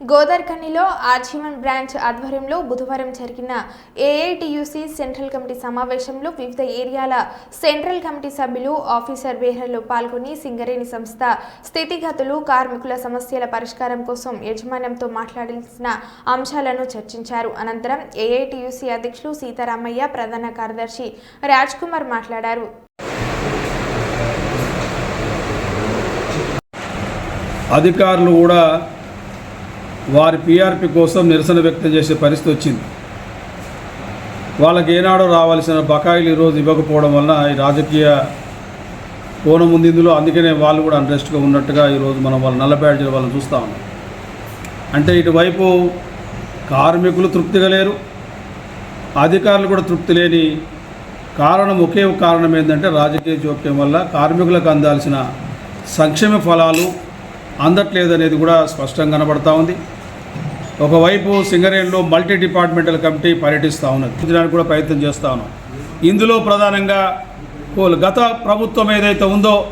గోదర్కనిలో ఆజీవన్ branch ఆధ్వర్యంలో బుధవారం జరిగిన ఏఐటియుసి సెంట్రల్ కమిటీ సమావేశంలో వివిధ ఏరియాల సెంట్రల్ కమిటీ సభ్యులు ఆఫీసర్ బేహర్లో పాల్గొని సింగరేణి సంస్థ స్థితిగతులు కార్మికుల సమస్యల పరిష్కారం కోసం యజమాన్యంతో మాట్లాడాల్సిన అంశాలను చర్చించారు. అనంతరం ఏఐటియుసి అధ్యక్షులు సీతారామయ్య ప్రధాన కార్యదర్శి రాజ్ కుమార్ మాట్లాడారు. అధికారులు కూడా వారి పీఆర్పీ కోసం నిరసన వ్యక్తం చేసే పరిస్థితి వచ్చింది. వాళ్ళకి ఏనాడో రావాల్సిన బకాయిలు ఈరోజు ఇవ్వకపోవడం వలన ఈ రాజకీయ కోణం ఉంది ఇందులో. అందుకనే వాళ్ళు కూడా అన్రెస్ట్గా ఉన్నట్టుగా ఈరోజు మనం వాళ్ళు నల్ల బ్యాడ్జీల వాళ్ళని చూస్తూ ఉన్నాం. అంటే ఇటువైపు కార్మికులు తృప్తిగా లేరు. అధికారులు కూడా తృప్తి లేని కారణం ఒకే కారణం ఏంటంటే రాజకీయ జోక్యం వల్ల కార్మికులకు అందాల్సిన సంక్షేమ ఫలాలు అందట్లేదనేది కూడా స్పష్టంగా కనబడతా ఉంది. ఒకవైపు సింగరేణిలో మల్టీ డిపార్ట్మెంటల్ కమిటీ పర్యటిస్తూ ఉన్నది. చూపించడానికి కూడా ప్రయత్నం చేస్తా ఉన్నాం. ఇందులో ప్రధానంగా గత ప్రభుత్వం ఏదైతే ఉందో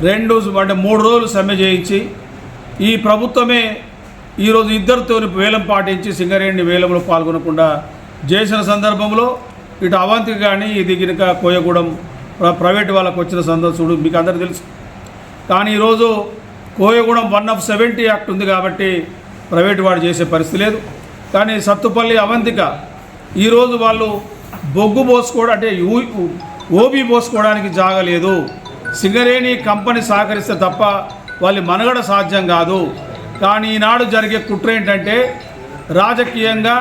రెండు అంటే మూడు రోజులు సమ్మె చేయించి ఈ ప్రభుత్వమే ఈరోజు ఇద్దరితో వేలం పాటించి సింగరేణి వేలంలో పాల్గొనకుండా చేసిన సందర్భంలో ఇటు అవంతికి కానీ ఇది గినక కోయగూడెం ప్ర- ప్రైవేట్ వాళ్ళకు వచ్చిన సందర్శుడు మీకు అందరికీ తెలుసు. కానీ ఈరోజు Koyagudem one of seventy act ఉంది కాబట్టి ప్రైవేటు వాడు చేసే పరిస్థితి లేదు. కానీ సత్తుపల్లి అవంతిక ఈరోజు వాళ్ళు బొగ్గు పోసుకోవడం అంటే ఓబీ పోసుకోవడానికి జాగలేదు. సింగరేణి కంపెనీ సహకరిస్తే తప్ప వాళ్ళ మనుగడ సాధ్యం కాదు. కానీ ఈనాడు జరిగే కుట్ర ఏంటంటే రాజకీయంగా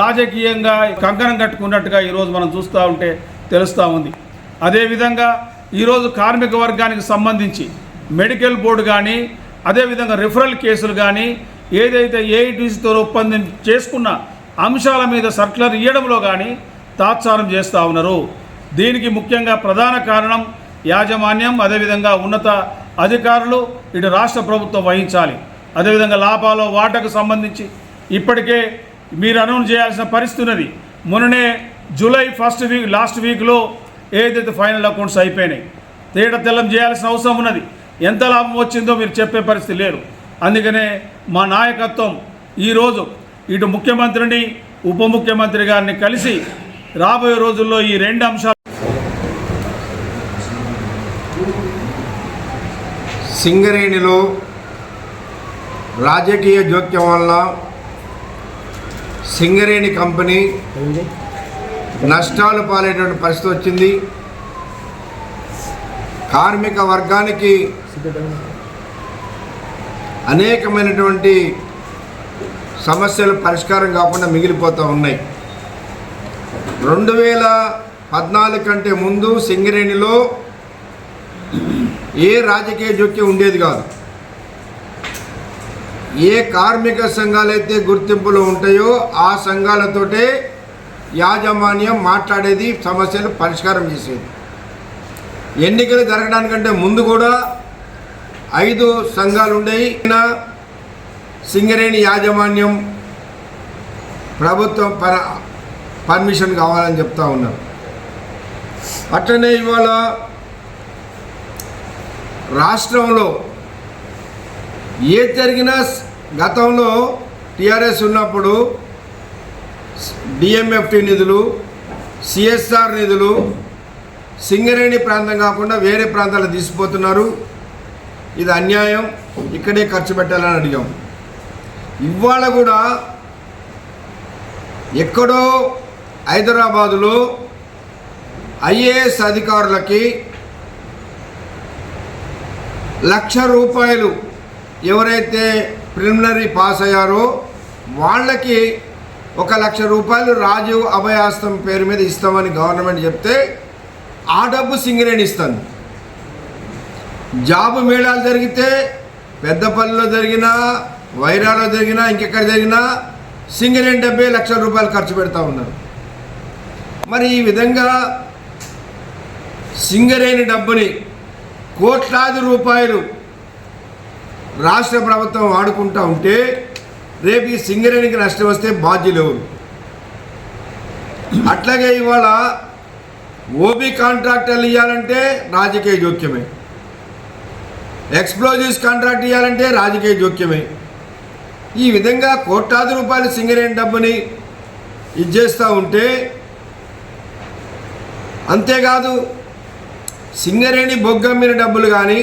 రాజకీయంగా కంకణం కట్టుకున్నట్టుగా ఈరోజు మనం చూస్తూ ఉంటే తెలుస్తూ ఉంది. అదేవిధంగా ఈరోజు కార్మిక వర్గానికి సంబంధించి మెడికల్ బోర్డు కానీ అదేవిధంగా రిఫరల్ కేసులు కానీ ఏదైతే ఏఐటీసీతో ఒప్పందం చేసుకున్న అంశాల మీద సర్క్యులర్ ఇవ్వడంలో కానీ తాత్సారం చేస్తూ ఉన్నారు. దీనికి ముఖ్యంగా ప్రధాన కారణం యాజమాన్యం అదేవిధంగా ఉన్నత అధికారులు ఇటు రాష్ట్ర ప్రభుత్వం వహించాలి. అదేవిధంగా లాభాలు వాటకు సంబంధించి ఇప్పటికే మీరు అనౌన్స్ చేయాల్సిన పరిస్థితి ఉన్నది. మొన్ననే జూలై ఫస్ట్ వీక్ లాస్ట్ వీక్లో ఏదైతే ఫైనల్ అకౌంట్స్ అయిపోయినాయి తేట తెల్లం చేయాల్సిన అవసరం ఉన్నది. ఎంత లాభం వచ్చిందో మీరు చెప్పే పరిస్థితి లేరు అందుకనే మా నాయకత్వం ఈరోజు ఇటు ముఖ్యమంత్రిని ఉప ముఖ్యమంత్రి గారిని కలిసి రాబోయే రోజుల్లో ఈ రెండు అంశాలు సింగరేణిలో రాజకీయ జోక్యం వల్ల సింగరేణి కంపెనీ నష్టాలు పాలేటువంటి పరిస్థితి వచ్చింది. కార్మిక వర్గానికి అనేకమైనటువంటి సమస్యలు పరిష్కారం కాకుండా మిగిలిపోతూ ఉన్నాయి. రెండు వేల పద్నాలుగు కంటే ముందు సింగరేణిలో ఏ రాజకీయ జోక్యం ఉండేది కాదు. ఏ కార్మిక సంఘాలైతే గుర్తింపులు ఉంటాయో ఆ సంఘాలతోటే యాజమాన్యం మాట్లాడేది సమస్యలు పరిష్కారం చేసేది. ఎన్నికలు జరగడానికంటే ముందు కూడా ఐదు సంఘాలు ఉండేవి సింగరేణి యాజమాన్యం ప్రభుత్వం పర పర్మిషన్ కావాలని చెప్తా ఉన్నారు. అట్లనే ఇవాళ రాష్ట్రంలో ఏ జరిగినా గతంలో టీఆర్ఎస్ ఉన్నప్పుడు డిఎంఎఫ్టి నిధులు సిఎస్ఆర్ నిధులు సింగరేణి ప్రాంతం కాకుండా వేరే ప్రాంతాలు తీసిపోతున్నారు ఇది అన్యాయం. ఇక్కడే ఖర్చు పెట్టాలని అడిగాం. ఇవాళ కూడా ఎక్కడో హైదరాబాదులో ఐఏఎస్ అధికారులకి లక్ష రూపాయలు ఎవరైతే ప్రిలిమినరీ పాస్ అయ్యారో వాళ్ళకి ఒక లక్ష రూపాయలు రాజీవ్ అభయాస్తం పేరు మీద ఇస్తామని గవర్నమెంట్ చెప్తే ఆ డబ్బు సింగరేణి ఇస్తుంది జాబు మేళాలు జరిగితే పెద్దపల్లిలో జరిగినా వైరాలో జరిగినా ఇంకెక్కడ జరిగినా సింగరేణి డెబ్బై లక్షల రూపాయలు ఖర్చు పెడతా ఉన్నారు. మరి ఈ విధంగా సింగరేణి డబ్బుని కోట్లాది రూపాయలు రాష్ట్ర ప్రభుత్వం వాడుకుంటూ ఉంటే రేపు ఈ సింగరేణికి నష్టం వస్తే బాధ్యులు అట్లాగే ఇవాళ ఓబీ కాంట్రాక్టర్లు ఇవ్వాలంటే రాజకీయ జోక్యమే. ఎక్స్ప్లోజివ్స్ కాంట్రాక్ట్ ఇవ్వాలంటే రాజకీయ జోక్యమే. ఈ విధంగా కోట్లాది రూపాయలు సింగరేణి డబ్బుని ఇచ్చేస్తూ ఉంటే అంతేకాదు సింగరేణి బొగ్గమ్మిన డబ్బులు కానీ